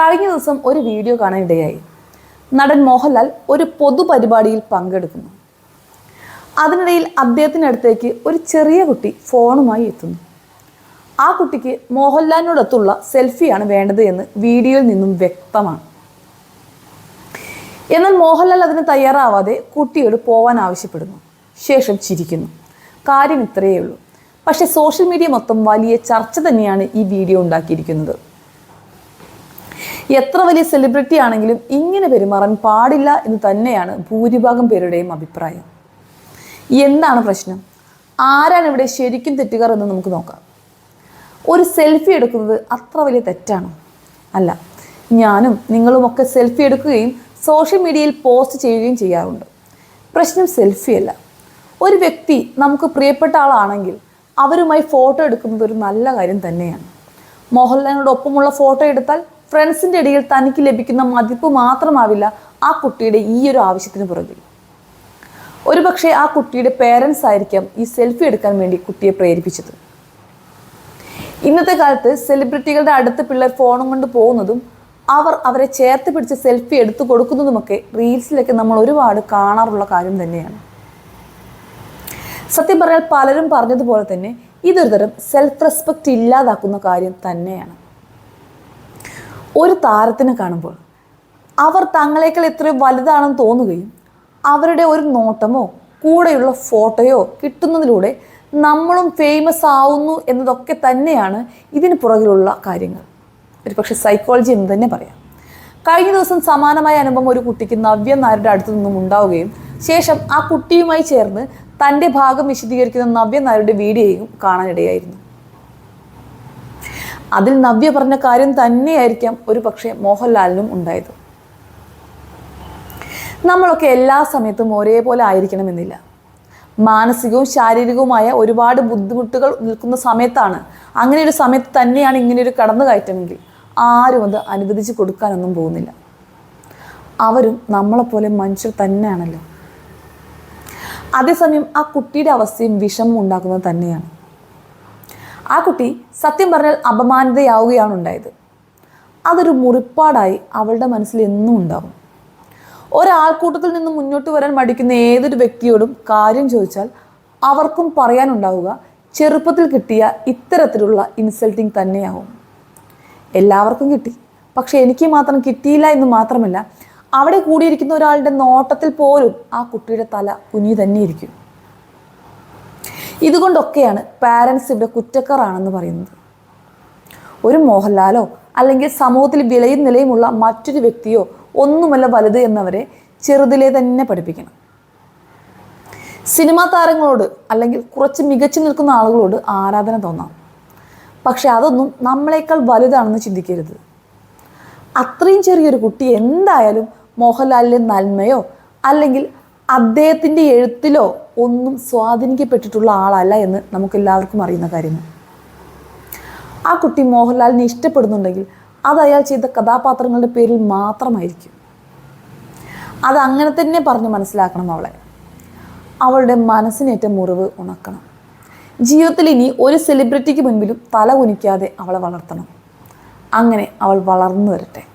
കഴിഞ്ഞ ദിവസം ഒരു വീഡിയോ കാണാനിടയായി നടൻ മോഹൻലാൽ ഒരു പൊതുപരിപാടിയിൽ പങ്കെടുക്കുന്നു. അതിനിടയിൽ അദ്ദേഹത്തിനടുത്തേക്ക് ഒരു ചെറിയ കുട്ടി ഫോണുമായി എത്തുന്നു. ആ കുട്ടിക്ക് മോഹൻലാലിനോടൊത്തുള്ള സെൽഫിയാണ് വേണ്ടത് എന്ന് വീഡിയോയിൽ നിന്നും വ്യക്തമാണ്. എന്നാൽ മോഹൻലാൽ അതിന് തയ്യാറാവാതെ കുട്ടിയോട് പോവാൻ ആവശ്യപ്പെടുന്നു. ശേഷം ചിരിക്കുന്നു. കാര്യം ഇത്രയേ ഉള്ളൂ. പക്ഷേ സോഷ്യൽ മീഡിയ മൊത്തം വലിയ ചർച്ച തന്നെയാണ് ഈ വീഡിയോ ഉണ്ടാക്കിയിരിക്കുന്നത്. എത്ര വലിയ സെലിബ്രിറ്റി ആണെങ്കിലും ഇങ്ങനെ പെരുമാറാൻ പാടില്ല എന്ന് തന്നെയാണ് ഭൂരിഭാഗം പേരുടെയും അഭിപ്രായം. എന്താണ് പ്രശ്നം? ആരാണ് ഇവിടെ ശരിക്കും തെറ്റുകാർ എന്ന് നമുക്ക് നോക്കാം. ഒരു സെൽഫി എടുക്കുന്നത് അത്ര വലിയ തെറ്റാണോ. അല്ല ഞാനും നിങ്ങളുമൊക്കെ സെൽഫി എടുക്കുകയും സോഷ്യൽ മീഡിയയിൽ പോസ്റ്റ് ചെയ്യുകയും ചെയ്യാറുണ്ട്. പ്രശ്നം സെൽഫി അല്ല. ഒരു വ്യക്തി നമുക്ക് പ്രിയപ്പെട്ട ആളാണെങ്കിൽ അവരുമായി ഫോട്ടോ എടുക്കുന്നത് ഒരു നല്ല കാര്യം തന്നെയാണ്. മോഹൻലാലിനോടൊപ്പമുള്ള ഫോട്ടോ എടുത്താൽ ഫ്രണ്ട്സിന്റെ ഇടയിൽ തനിക്ക് ലഭിക്കുന്ന മതിപ്പ് മാത്രമാവില്ല ആ കുട്ടിയുടെ ഈ ഒരു ആവശ്യത്തിന് പുറകിൽ. ഒരുപക്ഷെ ആ കുട്ടിയുടെ പേരൻസ് ആയിരിക്കാം ഈ സെൽഫി എടുക്കാൻ വേണ്ടി കുട്ടിയെ പ്രേരിപ്പിച്ചത്. ഇന്നത്തെ കാലത്ത് സെലിബ്രിറ്റികളുടെ അടുത്ത പിള്ളേർ ഫോണും കൊണ്ട് പോകുന്നതും അവർ അവരെ ചേർത്ത് പിടിച്ച് സെൽഫി എടുത്തു കൊടുക്കുന്നതുമൊക്കെ റീൽസിലൊക്കെ നമ്മൾ ഒരുപാട് കാണാറുള്ള കാര്യം തന്നെയാണ്. സത്യം പറഞ്ഞാൽ പലരും പറഞ്ഞതുപോലെ തന്നെ ഇതൊരു തരം സെൽഫ് റെസ്പെക്റ്റ് ഇല്ലാതാക്കുന്ന കാര്യം തന്നെയാണ്. ഒരു താരത്തിനെ കാണുമ്പോൾ അവർ തങ്ങളെക്കാൾ എത്രയോ വലുതാണെന്ന് തോന്നുകയും അവരുടെ ഒരു നോട്ടമോ കൂടെയുള്ള ഫോട്ടോയോ കിട്ടുന്നതിലൂടെ നമ്മളും ഫേമസ് ആവുന്നു എന്നതൊക്കെ തന്നെയാണ് ഇതിന് പുറകിലുള്ള കാര്യങ്ങൾ. ഒരു പക്ഷേ സൈക്കോളജി എന്ന് തന്നെ പറയാം. കഴിഞ്ഞ ദിവസം സമാനമായ അനുഭവം ഒരു കുട്ടിക്ക് നവ്യ നായരുടെ അടുത്തു നിന്നും ഉണ്ടാവുകയും ശേഷം ആ കുട്ടിയുമായി ചേർന്ന് തന്റെ ഭാഗം വിശദീകരിക്കുന്ന നവ്യ നായരുടെ വീഡിയോയും കാണാനിടയായിരുന്നു. അതിൽ നവ്യ പറഞ്ഞ കാര്യം തന്നെയായിരിക്കാം ഒരു പക്ഷേ മോഹൻലാലിനും ഉണ്ടായത്. നമ്മളൊക്കെ എല്ലാ സമയത്തും ഒരേപോലെ ആയിരിക്കണമെന്നില്ല. മാനസികവും ശാരീരികവുമായ ഒരുപാട് ബുദ്ധിമുട്ടുകൾ നിൽക്കുന്ന സമയത്താണ്. അങ്ങനെ ഒരു സമയത്ത് തന്നെയാണ് ഇങ്ങനെ ഒരു കടന്നുകയറ്റമെങ്കിൽ ആരും അത് അനുവദിച്ച് കൊടുക്കാനൊന്നും പോകുന്നില്ല. അവരും നമ്മളെപ്പോലെ മനുഷ്യർ തന്നെയാണല്ലോ. അതേസമയം ആ കുട്ടിയുടെ അവസ്ഥയും വിഷമം ഉണ്ടാക്കുന്നത് തന്നെയാണ്. ആ കുട്ടി സത്യം പറഞ്ഞാൽ അപമാനിതയാവുകയാണ് ഉണ്ടായത്. അതൊരു മുറിപ്പാടായി അവളുടെ മനസ്സിൽ എന്നും ഉണ്ടാവും. ഒരാൾക്കൂട്ടത്തിൽ നിന്ന് മുന്നോട്ട് വരാൻ മടിക്കുന്ന ഏതൊരു വ്യക്തിയോടും കാര്യം ചോദിച്ചാൽ അവർക്കും പറയാനുണ്ടാവുക ചെറുപ്പത്തിൽ കിട്ടിയ ഇത്തരത്തിലുള്ള ഇൻസൾട്ടിങ് തന്നെയാവും. എല്ലാവർക്കും കിട്ടി. പക്ഷെ എനിക്ക് മാത്രം കിട്ടിയില്ല എന്ന് മാത്രമല്ല അവിടെ കൂടിയിരിക്കുന്ന ഒരാളുടെ നോട്ടത്തിൽ പോലും ആ കുട്ടിയുടെ തല കുഞ്ഞു തന്നെയിരിക്കും. ഇതുകൊണ്ടൊക്കെയാണ് പാരൻസ് ഇവിടെ കുറ്റക്കാരാണെന്ന് പറയുന്നത്. ഒരു മോഹൻലാലോ അല്ലെങ്കിൽ സമൂഹത്തിൽ വിലയും നിലയുമുള്ള മറ്റൊരു വ്യക്തിയോ ഒന്നുമല്ല വലുത് എന്നവരെ ചെറുതിലെ തന്നെ പഠിപ്പിക്കണം. സിനിമാ താരങ്ങളോട് അല്ലെങ്കിൽ കുറച്ച് മികച്ചു നിൽക്കുന്ന ആളുകളോട് ആരാധന തോന്നാം. പക്ഷെ അതൊന്നും നമ്മളെക്കാൾ വലുതാണെന്ന് ചിന്തിക്കരുത്. അത്രയും ചെറിയൊരു കുട്ടി എന്തായാലും മോഹൻലാലിന്റെ നന്മയോ അല്ലെങ്കിൽ അദ്ദേഹത്തിന്റെ എഴുത്തിലോ ഒന്നും സ്വാധീനിക്കപ്പെട്ടിട്ടുള്ള ആളല്ല എന്ന് നമുക്ക് എല്ലാവർക്കും അറിയുന്ന കാര്യമാണ്. ആ കുട്ടി മോഹൻലാലിനെ ഇഷ്ടപ്പെടുന്നുണ്ടെങ്കിൽ അത് അയാൾ ചെയ്ത കഥാപാത്രങ്ങളുടെ പേരിൽ മാത്രമായിരിക്കും. അത് അങ്ങനെ തന്നെ പറഞ്ഞ് മനസ്സിലാക്കണം അവളെ. അവളുടെ മനസ്സിനേറ്റ മുറിവ് ഉണക്കണം. ജീവിതത്തിൽ ഇനി ഒരു സെലിബ്രിറ്റിക്ക് മുൻപിലും തല കുനിക്കാതെ അവളെ വളർത്തണം. അങ്ങനെ അവൾ വളർന്നു വരട്ടെ.